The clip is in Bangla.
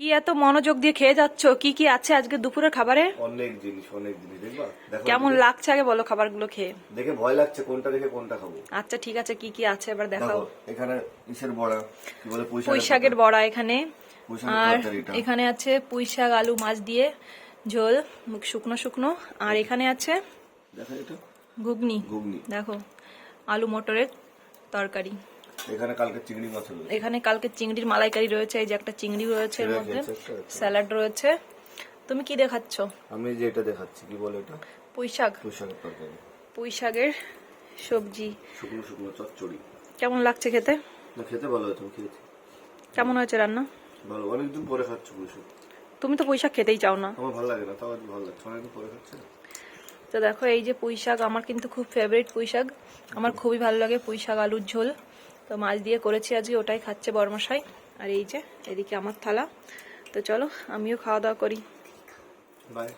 কি এত মনোযোগ দিয়ে খেয়ে যাচ্ছ? কি কি আছে আজকে দুপুরের খাবারে? অনেক জিনিস অনেক জিনিস দেখবা? কেমন লাগছে আগে বলো খাবারগুলো খেয়ে। দেখে ভয় লাগছে কোনটা দেখে কোনটা খাব। আচ্ছা ঠিক আছে কি কি আছে এবার দেখাও। এখানে ইসের বড়া কি বলে পুঁই শাকের বড়া এখানে। আর এখানে আছে পুঁই শাক আলু মাছ দিয়ে ঝোল শুকনো শুকনো। আর এখানে আছে দেখো এটা? ঘুগনি। ঘুগনি। দেখো আলু মটরের তরকারি। এখানে কালকে চিংড়ি মাছ এখানে কালকে চিংড়ির মালাইকারি রয়েছে এই যে একটা চিংড়ি রয়েছে এর মধ্যে। স্যালাড রয়েছে। তুমি কি দেখাচ্ছ? আমি যে এটা দেখাচ্ছি কি বলে এটা? পুঁই শাক তরকারি। পুঁই শাকের সবজি। শুকনো শুকনো চচ্চড়ি। কেমন লাগছে খেতে? না খেতে ভালো হয়েছে খেয়েছি। কেমন হয়েছে রান্না? ভালো অনেকদিন পরে খাচ্ছ পুঁই তুমি তো পুঁই শাক খেতেই চাও না। আমার ভালো লাগে না তাও ভালো লাগছে অনেকদিন পরে খাচ্ছে। তো দেখো এই যে পুঁই শাক আমার কিন্তু খুব ফেভারিট পুঁই শাক আমার খুবই ভালো লাগে পুঁই শাক আলুর ঝোল। তো মাছ দিয়ে করেছি আজকে, ওটাই খাচ্ছে বরমশাই। আর এই যে, এদিকে আমার থালা। তো চলো, আমিও খাওয়া দাওয়া করি। বাই।